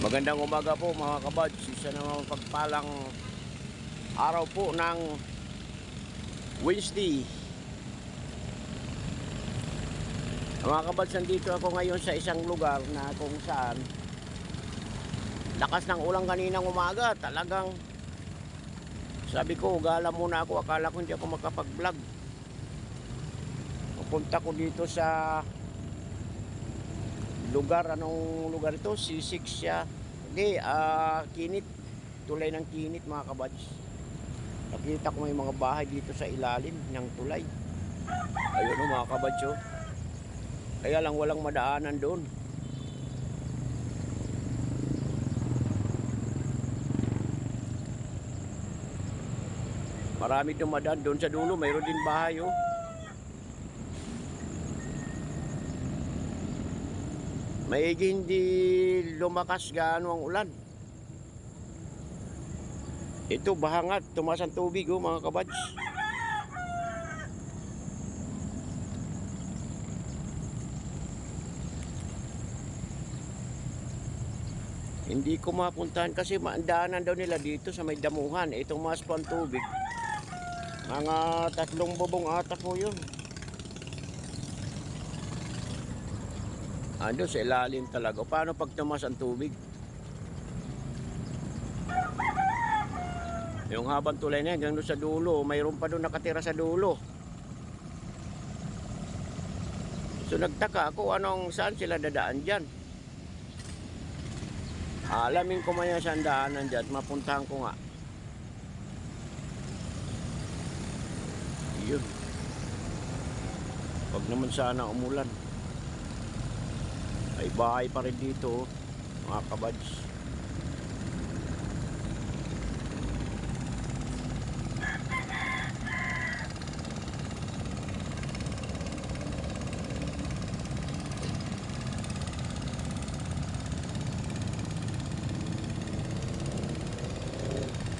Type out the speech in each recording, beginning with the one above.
Magandang umaga po mga kabads. Isa naman pagpalang araw po ng Wednesday. Mga kabads, nandito ako ngayon sa isang lugar na kung saan lakas ng ulang kaninang umaga. Talagang sabi ko, gala muna ako. Akala ko hindi ako makapag-vlog. Pupunta ko dito sa lugar anong lugar ito? C6 siya. Hindi ah kinit. Tulay ng kinit mga kabads. Nakita ko may mga bahay dito sa ilalim ng tulay. Ayun o mga kabads oh. kaya lang walang madaanan doon. Marami dumadaan doon sa dulo. Mayroon din bahay oh Maigi hindi lumakas gaano ang ulan. Ito bahangat, tumas ang tubig oh, mga kabads. Hindi ko mapuntahan kasi maandaanan daw nila dito sa may damuhan. Itong mas po ang tubig. Mga tatlong bubong ata po yun. Ando sa ilalim talaga. Paano pag tumas ang tubig? Yung habang tulay na yan, sa dulo, mayroon pa doon nakatira sa dulo. So nagtaka ako anong saan sila dadaan dyan. Alamin ko maya saan daanan dyan, mapuntahan ko nga. Yun. Huwag naman sana umulan ay bahay pa rin dito mga kabads.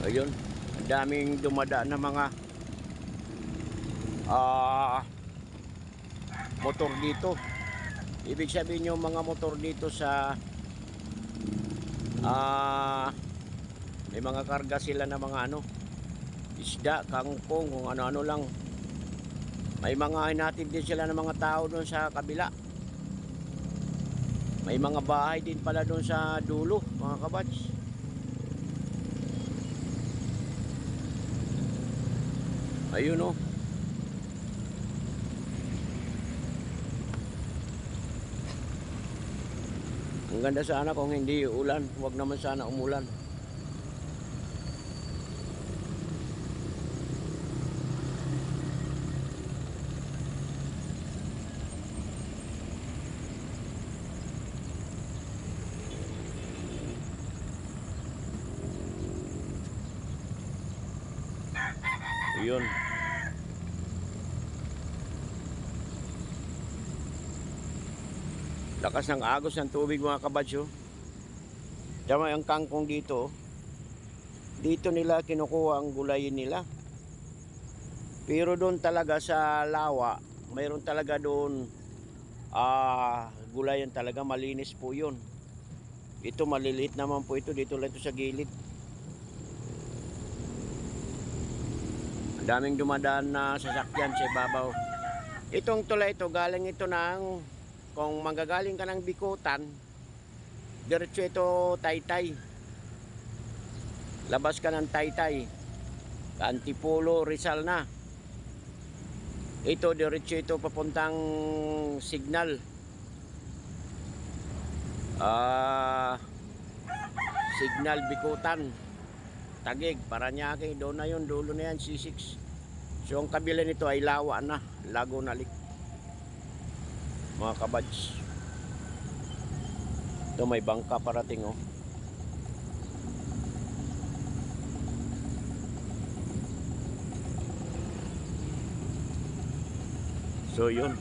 Ayun ang daming dumadaan na mga ah motor dito Ibig sabihin yung mga motor dito sa ah may mga karga sila na mga ano isda, kangkong, kung ano-ano lang. May mga hinatid din sila ng mga tao doon sa kabila. May mga bahay din pala doon sa dulo, mga kabats. Ayun oh. Ang ganda sana kung hindi ulan. Huwag naman sana umulan. Yun. Lakas ng agos ng tubig mga kabadsyo. Tama ang kangkong dito. Dito nila kinukuha ang gulayin nila. Pero doon talaga sa lawa, mayroon talaga doon ah gulayan talaga malinis po 'yun. Ito maliliit naman po ito dito lang ito sa gilid. Daming dumadaan na sasakyan sa ibabaw. Itong tulay ito galing ito ng kung manggagaling ka ng Bikutan, diretso ito Taytay. Labas ka ng Taytay. Antipolo, Rizal na. Ito, diretso ito papuntang Signal. Ah, Signal Bikutan. Tagig, Paranaque, doon na yun, dulo na yan, C6. So, ang kabila nito ay Lawa na, Lago na Lake mga kabads. Ito may bangka parating oh. So yun.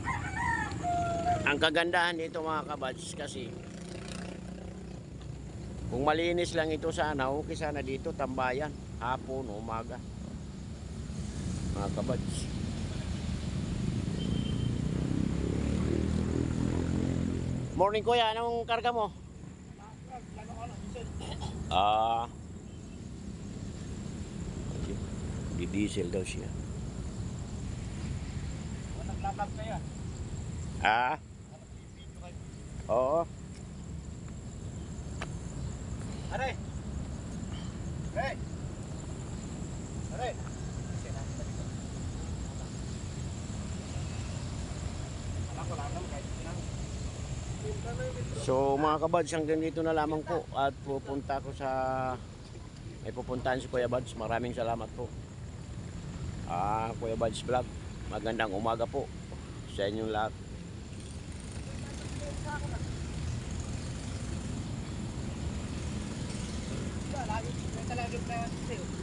Ang kagandahan dito mga kabads kasi kung malinis lang ito sana okay sana dito tambayan hapon umaga. Mga kabads Morning kuya, anong karga mo? Ah. Di diesel daw siya. Naglalab na yan. Ah? Oo. Aray! Hey! Aray! Alam ko lang naman kahit sinang. So mga kabads, hanggang dito na lamang po at pupunta ko sa may pupuntahan si Kuya Bads. Maraming salamat po. Ah, Kuya Bads Vlog. Magandang umaga po sa inyong lahat. Lagi, yan sa'yo.